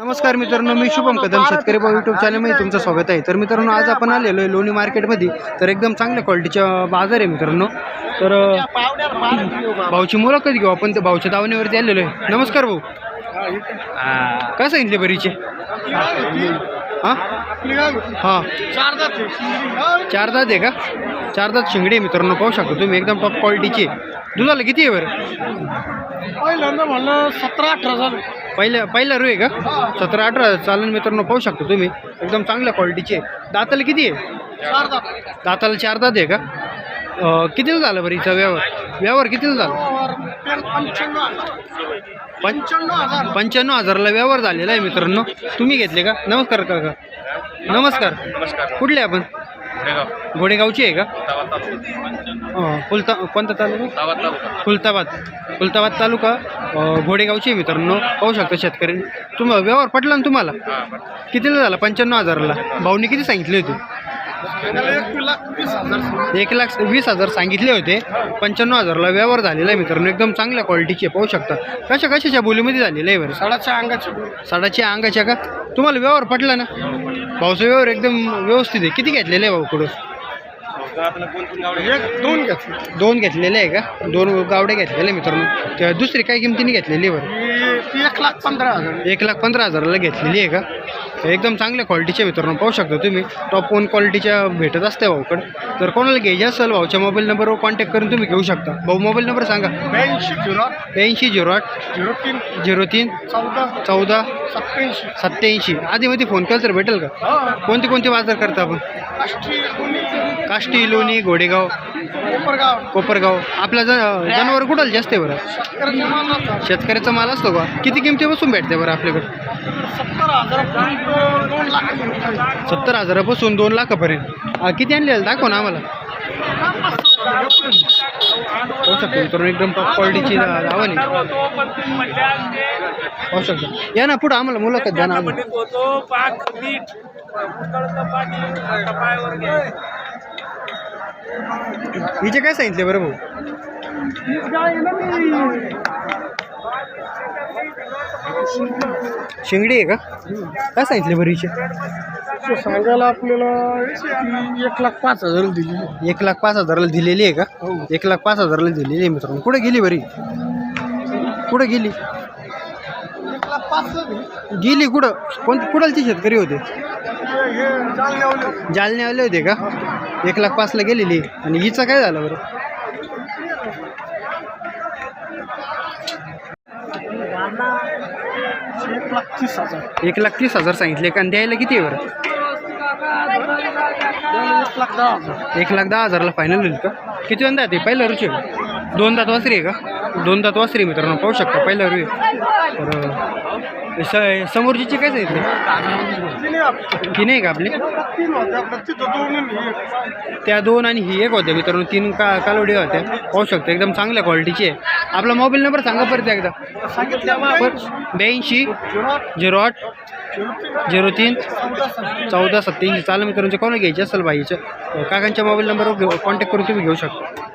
नमस्कार मित्रांनो मी शुभम कदम शेतकरी भाऊ यूट्यूब चॅनलमध्ये तुमचं स्वागत आहे. तर मित्रांनो आज आपण आलेलो आहे लोणी मार्केटमध्ये. तर एकदम चांगल्या क्वालिटीच्या बाजार आहे मित्रांनो. तर भाऊची मुलाखत घेऊ आपण. त्या भाऊच्या दावणीवरती आलेलो आहे. नमस्कार भाऊ. काय सांगितले बरीचे हां? हां. चार दात आहे का? चार दात शिंगडे आहे मित्रांनो पाहू शकतो तुम्ही. एकदम टॉप क्वालिटीचे दुधाला किती आहे बरं? पहिल्यांदा म्हणलं सतरा अठरा झालं. पहिल्या पहिला रू आहे का? सतरा अठरा चालन मित्रांनो पाहू शकतो तुम्ही. एकदम चांगल्या क्वालिटीचे आहे. दाताला किती आहे? दाताला चार दात आहे का? कितीला झालं बरं हिचा व्यवहार? व्यवहार कितीला झाला? पंच्याण्णव पंच्याण्णव हजाराला व्यवहार झालेला आहे मित्रांनो. तुम्ही घेतले का? नमस्कार काका. नमस्कार. कुठले आपण? घोडेगावची आहे का? अं, फुलता कोणता तालुका? फुलताबाद फुलताबाद तालुका अं, घोडेगावची आहे मित्रांनो. पाहू शकता शेतकरी. तुम्हाला व्यवहार पटला ना तुम्हाला? कितीला झाला? पंच्याण्णव हजाराला. भाऊनी किती सांगितले होते? एक लाख वीस हजार सांगितले होते. पंच्याण्णव हजारला व्यवहार झालेला आहे मित्रांनो. एकदम चांगल्या क्वालिटीचे पाहू शकता. कशा कशाच्या बोलीमध्ये झालेलं आहे बरं? साडाच्या अंगाची साडाच्या अंगाच्या का? तुम्हाला व्यवहार पटला ना? भाऊचा व्यवहार एकदम व्यवस्थित आहे. किती घेतलेले आहे भाऊकडं एक दोन घेतले. दोन घेतलेले आहे का? दोन गावडे घेतलेले मित्रांनो. दुसरी काय किमतीने घेतलेली आहे बरं? ती एक लाख पंधरा हजार. एक लाख पंधरा हजाराला घेतलेली आहे का? एकदम चांगल्या क्वालिटीच्या मित्रांनो पाहू शकता तुम्ही. टॉप वन क्वालिटीच्या भेटत असते भाऊकडे. तर कोणाला घ्यायचे असेल भाऊच्या मोबाईल नंबरवर कॉन्टॅक्ट करून तुम्ही घेऊ शकता. भाऊ मोबाईल नंबर सांगा. ब्याऐंशी झिरो आठ. ब्याऐंशी झिरो आठ. झिरो तीन झिरो तीन चौदा. चौदा सत्याऐंशी. सत्याऐंशी आधीमध्ये फोन केला तर भेटेल का? हा. कोणते कोणते बाजार करता आपण? काष्टी लोणी घोडेगाव. कोपरगाव. कोपरगाव. आपला ज जनावर कुठाला जास्त आहे बरं? शेतकऱ्याचा माल असतो का? किती किमतीपासून भेटते बरं आपल्याकडे? सत्तर हजारापासून दोन लाखापर्यंत. किती आणले दाखव ना आम्हाला. पाहू शकतो मित्रांनो एकदम टॉप क्वालिटीची शकतो. या ना पुढं आम्हाला मुलाखत द्या ना हिचे काय सांगितले बरं भाऊ? शिंगडी आहे का? काय सांगितले बरं हिचे? सांगायला आपल्याला एक लाख पाच हजार दिली. एक लाख पाच हजाराला दिलेली आहे का? एक लाख पाच हजाराला दिलेली आहे मित्रांनो. कुठे गेली बरी? कुठे गेली? गेली कुठं? कोणती कुडालची शेतकरी होते? हे जालन्यावले. जालने आले होते का? एक लाख पाचला गेलेली आणि हिचं काय झालं बरं? एक लाख तीस हजार सांगितले. का आणि द्यायला किती आहे बरं? एक लाख दहा हजार. हजारला फायनल होईल का? किती वंदा ते पहिला रुची दोन दात वासरी आहे का? दोन दात वासरी मित्रांनो पाहू शकता पहिला रू आहे तर अं, स समोरची काय सांगितले तिने की नाही का आपली? हे. त्या दोन आणि ही एक होत्या मित्रांनो तीन का कालोडी होत्या. पाहू शकतो एकदम चांगल्या क्वालिटीची आहे. आपला मोबाईल नंबर सांगा परत एकदा. ब्याऐंशी झिरो आठ झिरो तीन चौदा सत्याऐंशी चालू मित्रांचे कोणा घ्यायचे असेल बाईचं काकांच्या मोबाईल नंबरवर कॉन्टॅक्ट करून तुम्ही घेऊ शकता.